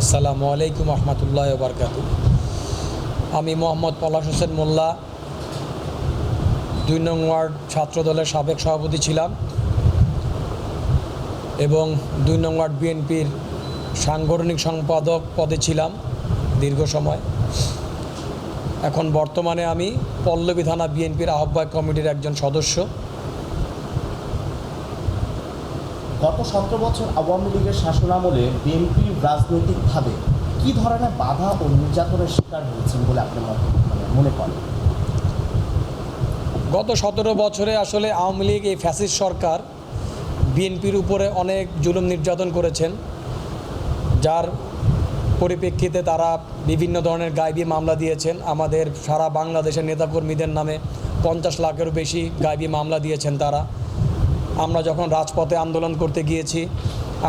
আসসালামু আলাইকুম রহমতুল্লাহ বারকাত। আমি মোহাম্মদ পলাশ হোসেন মোল্লা, দুই নং ওয়ার্ড ছাত্র দলের সাবেক সভাপতি ছিলাম এবং দুই নং ওয়ার্ড বিএনপির সাংগঠনিক সম্পাদক পদে ছিলাম দীর্ঘ সময়। এখন বর্তমানে আমি পল্লবী থানা বিএনপির আহ্বায়ক কমিটির একজন সদস্য। গত সতেরো বছর আওয়ামী লীগের শাসনামলে বিএনপি রাজনৈতিকভাবে কি ধরনের বাধা ও নির্যাতনের শিকার হয়েছেন বলে আপনি মানে মনে করেন? গত সতেরো বছরে আসলে আওয়ামী লীগ, এই ফ্যাসিস সরকার বিএনপির উপরে অনেক জুলুম নির্যাতন করেছেন। যার পরিপ্রেক্ষিতে তারা বিভিন্ন ধরনের গাইবি মামলা দিয়েছেন। আমাদের সারা বাংলাদেশের নেতাকর্মীদের নামে পঞ্চাশ লাখেরও বেশি গাইবি মামলা দিয়েছেন তারা। আমরা যখন রাজপথে আন্দোলন করতে গিয়েছি,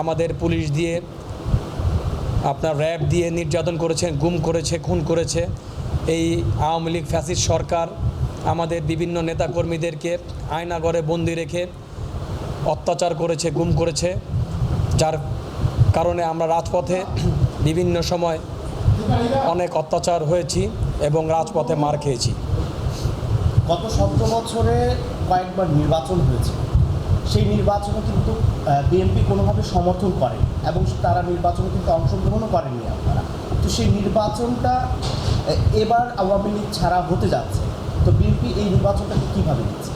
আমাদের পুলিশ দিয়ে আপনার র্যাব দিয়ে নির্যাতন করেছেন গুম করেছে, খুন করেছে। এই আওয়ামী লীগ ফ্যাসিস্ট সরকার আমাদের বিভিন্ন নেতাকর্মীদেরকে আয়নাগরে বন্দি রেখে অত্যাচার করেছে, গুম করেছে। যার কারণে আমরা রাজপথে বিভিন্ন সময় অনেক অত্যাচার হয়েছি এবং রাজপথে মার খেয়েছি। গত সতেরো বছরে কয়েকবার নির্বাচন হয়েছে। সেই নির্বাচনে কিন্তু বিএনপি কোনোভাবে সমর্থন করে এবং তারা নির্বাচনে কিন্তু অংশগ্রহণও করেনি আপনারা। তো সেই নির্বাচনটা এবার আওয়ামী লীগ ছাড়া হতে যাচ্ছে। তো বিএনপি এই নির্বাচনটাকে কীভাবে নিচ্ছে?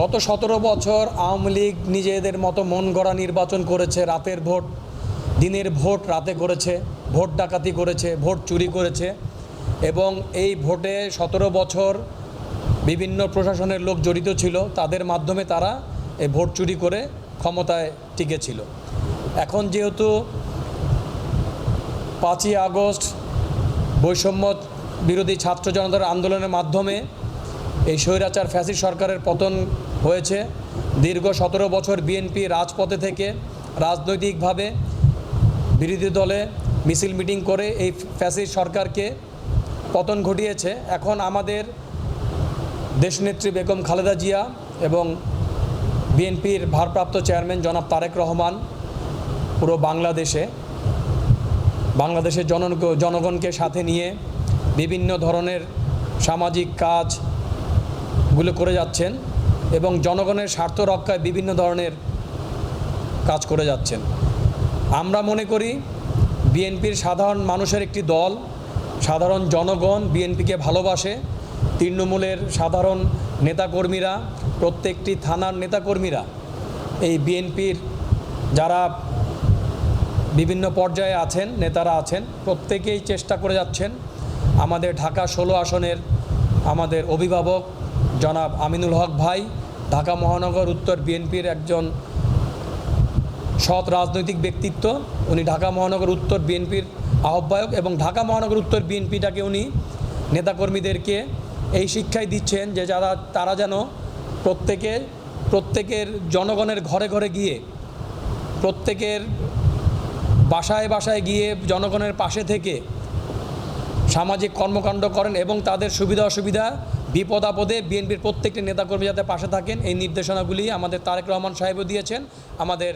গত সতেরো বছর আওয়ামী লীগ নিজেদের মতো মন গড়া নির্বাচন করেছে, রাতের ভোট, দিনের ভোট রাতে করেছে, ভোট ডাকাতি করেছে, ভোট চুরি করেছে এবং এই ভোটে সতেরো বছর বিভিন্ন প্রশাসনের লোক জড়িত ছিল, তাদের মাধ্যমে তারা এই ভোট চুরি করে ক্ষমতায় টিকেছিল। এখন যেহেতু পাঁচই আগস্ট বৈষম্য বিরোধী ছাত্র জনতার আন্দোলনের মাধ্যমে এই স্বৈরাচার ফ্যাসি সরকারের পতন হয়েছে, দীর্ঘ সতেরো বছর বিএনপি রাজপথে থেকে রাজনৈতিকভাবে বিরোধী দলে মিছিল মিটিং করে এই ফ্যাসি সরকারকে পতন ঘটিয়েছে। এখন আমাদের দেশনেত্রী বেগম খালেদা জিয়া এবং বিএনপির ভারপ্রাপ্ত চেয়ারম্যান জনাব তারেক রহমান পুরো বাংলাদেশে, বাংলাদেশের জন জনগণকে সাথে নিয়ে বিভিন্ন ধরনের সামাজিক কাজগুলো করে যাচ্ছেন এবং জনগণের স্বার্থ রক্ষায় বিভিন্ন ধরনের কাজ করে যাচ্ছেন। আমরা মনে করি বিএনপির সাধারণ মানুষের একটি দল, সাধারণ জনগণ বিএনপিকে ভালোবাসে, তৃণমূলের সাধারণ নেতাকর্মীরা প্রত্যেকটি থানার নেতাকর্মীরা এই বিএনপির যারা বিভিন্ন পর্যায়ে আছেন, নেতারা আছেন, প্রত্যেকেই চেষ্টা করে যাচ্ছেন আমাদের ঢাকা ষোলো আসনের আমাদের অভিভাবক জনাব আমিনুল হক ভাই, ঢাকা মহানগর উত্তর বিএনপির একজন সৎ রাজনৈতিক ব্যক্তিত্ব। উনি ঢাকা মহানগর উত্তর বিএনপির আহ্বায়ক এবং ঢাকা মহানগর উত্তর বিএনপিটাকে উনি নেতাকর্মীদেরকে এই শিক্ষাই দিচ্ছেন যে যারা, তারা যেন প্রত্যেকে প্রত্যেকের জনগণের ঘরে ঘরে গিয়ে প্রত্যেকের বাসায় বাসায় গিয়ে জনগণের পাশে থেকে সামাজিক কর্মকাণ্ড করেন এবং তাদের সুবিধা অসুবিধা বিপদ আপদে বিএনপির প্রত্যেকটি নেতাকর্মী যাতে পাশে থাকেন এই নির্দেশনাগুলি আমাদের তারেক রহমান সাহেবও দিয়েছেন আমাদের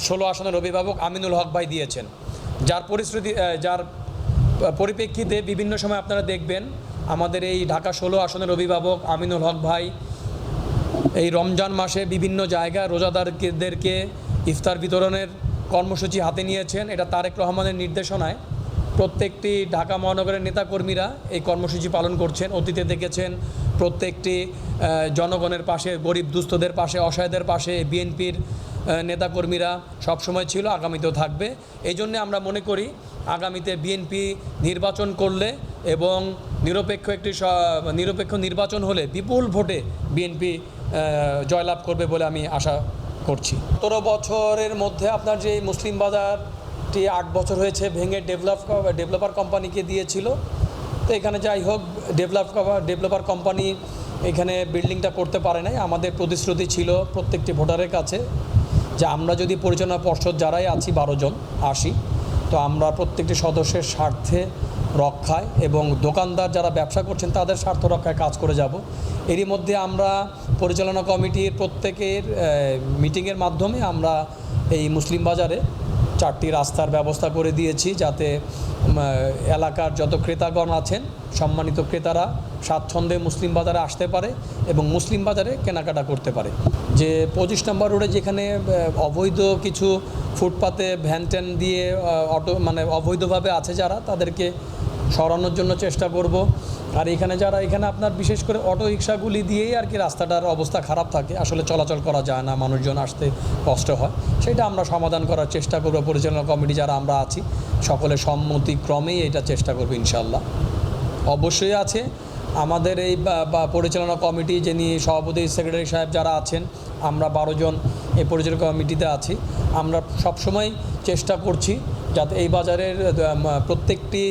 ষোলো আসনের অভিভাবক আমিনুল হক ভাই দিয়েছেন। যার আহ, যার পরিপ্রেক্ষিতে বিভিন্ন সময় আপনারা দেখবেন আমাদের এই ঢাকা ষোলো আসনের অভিভাবক আমিনুল হক ভাই এই রমজান মাসে বিভিন্ন জায়গায় রোজাদারদেরকে ইফতার বিতরণের কর্মসূচি হাতে নিয়েছেন। এটা তারেক রহমানের নির্দেশনায়। প্রত্যেকটি ঢাকা মহানগরের নেতাকর্মীরা এই কর্মসূচি পালন করছেন। অতীতে দেখেছেন প্রত্যেকটি জনগণের পাশে, গরিব দুস্থদের পাশে, অসহায়দের পাশে বিএনপির নেতাকর্মীরা সবসময় ছিল, আগামীতেও থাকবে। এই জন্যে আমরা মনে করি, আগামীতে বিএনপি নির্বাচন করলে এবং নিরপেক্ষ একটি নিরপেক্ষ নির্বাচন হলে বিপুল ভোটে বিএনপি জয়লাভ করবে বলে আমি আশা করছি। সতেরো বছরের মধ্যে আপনার যে মুসলিম বাজারটি আট বছর হয়েছে ভেঙে ডেভেলপ ডেভেলপার কোম্পানিকে দিয়েছিল, তো এখানে যাই হোক, ডেভেলপ ডেভেলপার কোম্পানি এখানে বিল্ডিংটা করতে পারে নাই। আমাদের প্রতিশ্রুতি ছিল প্রত্যেকটি ভোটারের কাছে যে আমরা যদি পরিচালনা পর্ষদ যারাই আছি, বারো জন আসি তো আমরা প্রত্যেকটি সদস্যের স্বার্থে রক্ষায় এবং দোকানদার যারা ব্যবসা করছেন তাদের স্বার্থ রক্ষায় কাজ করে যাব। এরই মধ্যে আমরা পরিচালনা কমিটির প্রত্যেকের মিটিংয়ের মাধ্যমে আমরা এই মুসলিম বাজারে চারটি রাস্তার ব্যবস্থা করে দিয়েছি যাতে এলাকার যত ক্রেতাগণ আছেন, সম্মানিত ক্রেতারা স্বাচ্ছন্দ্যে মুসলিম বাজারে আসতে পারে এবং মুসলিম বাজারে কেনাকাটা করতে পারে। যে পঁচিশ নম্বর রোডে যেখানে অবৈধ কিছু ফুটপাতে ভ্যান ট্যান দিয়ে অটো মানে অবৈধভাবে আছে যারা, তাদেরকে সরানোর জন্য চেষ্টা করব। আর এখানে যারা, এখানে আপনার বিশেষ করে অটো রিক্সাগুলি দিয়েই আর কি রাস্তাটার অবস্থা খারাপ থাকে। আসলে চলাচল করা যায় না, মানুষজন আসতে কষ্ট হয়। সেটা আমরা সমাধান করার চেষ্টা করব। পরিচালনা কমিটি যারা আমরা আছি, সকলের সম্মতিক্রমেই এটা চেষ্টা করব ইনশাল্লাহ অবশ্যই আছে। আমাদের এই পরিচালনা কমিটি যিনি সভাপতি, সেক্রেটারি সাহেব যারা আছেন, আমরা বারো জন এই পরিচালনা কমিটিতে আছি। আমরা সবসময় চেষ্টা করছি যাতে এই বাজারের প্রত্যেকটি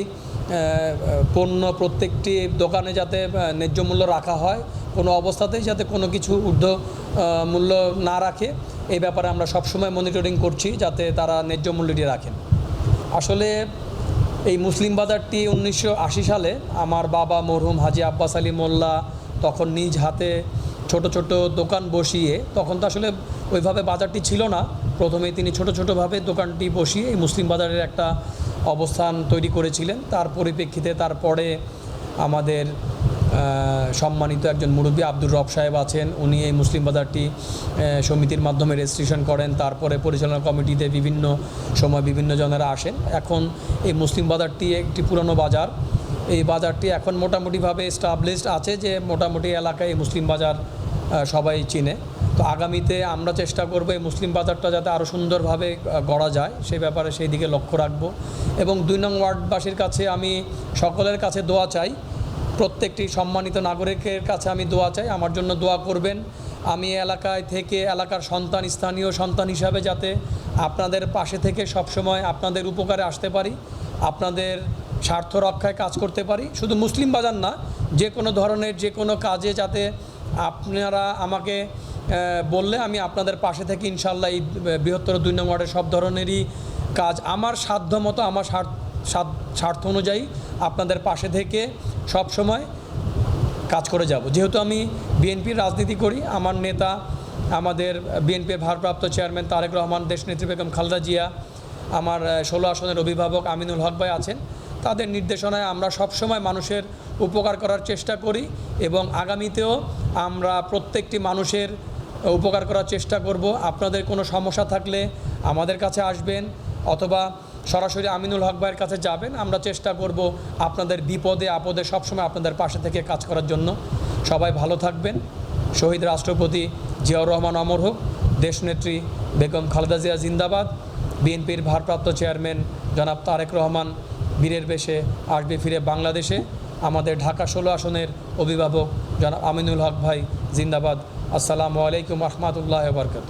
পণ্য প্রত্যেকটি দোকানে যাতে ন্যায্য মূল্য রাখা হয়, কোনো অবস্থাতেই যাতে কোনো কিছু ঊর্ধ্ব মূল্য না রাখে, এই ব্যাপারে আমরা সবসময় মনিটরিং করছি যাতে তারা ন্যায্য মূল্যটি রাখেন। আসলে এই মুসলিম বাজারটি উনিশশো আশি সালে আমার বাবা মরহুম হাজি আব্বাস আলী মোল্লা তখন নিজ হাতে ছোট ছোট দোকান বসিয়ে, তখন তো আসলে ওইভাবে বাজারটি ছিল না। প্রথমে তিনি ছোট ছোটোভাবে দোকানটি বসিয়ে এই মুসলিম বাজারের একটা অবস্থান তৈরি করেছিলেন। তার পরিপ্রেক্ষিতে তারপরে আমাদের সম্মানিত একজন মুরব্বী আব্দুর রব সাহেব আছেন। উনি এই মুসলিম বাজারটি সমিতির মাধ্যমে রেজিস্ট্রেশন করেন। তারপরে পরিচালনা কমিটিতে বিভিন্ন সময় বিভিন্ন জনেরা আসেন। এখন এই মুসলিম বাজারটি একটি পুরনো বাজার। এই বাজারটি এখন মোটামুটিভাবে স্টাবলিশড আছে যে মোটামুটি এলাকায় মুসলিম বাজার সবাই চিনে। তো আগামীতে আমরা চেষ্টা করব এই মুসলিম বাজারটা যাতে আরও সুন্দরভাবে গড়া যায় সেই ব্যাপারে সেই দিকে লক্ষ্য রাখব। এবং দুই নং ওয়ার্ডবাসীর কাছে আমি সকলের কাছে দোয়া চাই। প্রত্যেকটি সম্মানিত নাগরিকের কাছে আমি দোয়া চাই। আমার জন্য দোয়া করবেন। আমি এলাকায় থেকে এলাকার সন্তান, স্থানীয় সন্তান হিসাবে যাতে আপনাদের পাশে থেকে সবসময় আপনাদের উপকারে আসতে পারি, আপনাদের স্বার্থ রক্ষায় কাজ করতে পারি। শুধু মুসলিম বাজার না, যে কোনো ধরনের যে কোনো কাজে যাতে আপনারা আমাকে বললে আমি আপনাদের পাশে থেকে ইনশাল্লাহ এই বৃহত্তর দুই নং ওয়ার্ডের সব ধরনেরই কাজ। আমার সাধ্য মতো, আমার স্বার্থ অনুযায়ী আপনাদের পাশে থেকে সব সময় কাজ করে যাব। যেহেতু আমি বিএনপির রাজনীতি করি, আমার নেতা, আমাদের বিএনপির ভারপ্রাপ্ত চেয়ারম্যান তারেক রহমান, দেশ দেশনেত্রী বেগম খালদা জিয়া, আমার ষোলো আসনের অভিভাবক আমিনুল হক ভাই আছেন। তাদের নির্দেশনায় আমরা সবসময় মানুষের উপকার করার চেষ্টা করি এবং আগামীতেও আমরা প্রত্যেকটি মানুষের উপকার করার চেষ্টা করব। আপনাদের কোনো সমস্যা থাকলে আমাদের কাছে আসবেন অথবা সরাসরি আমিনুল হক ভাইয়ের কাছে যাবেন। আমরা চেষ্টা করব আপনাদের বিপদে, আপদে সবসময় আপনাদের পাশে থেকে কাজ করার জন্য। সবাই ভালো থাকবেন। শহীদ রাষ্ট্রপতি জিয়াউর রহমান অমর হোক, দেশনেত্রী বেগম খালেদা জিয়া জিন্দাবাদ, বিএনপির ভারপ্রাপ্ত চেয়ারম্যান জনাব তারেক রহমান বীরের বেশে আসবে ফিরে বাংলাদেশে। আমাদের ঢাকা ষোলো আসনের অভিভাবক জনাব আমিনুল হক ভাই, জিন্দাবাদ। আসসালামু আলাইকুম রহমতুল্লাহ বরকাত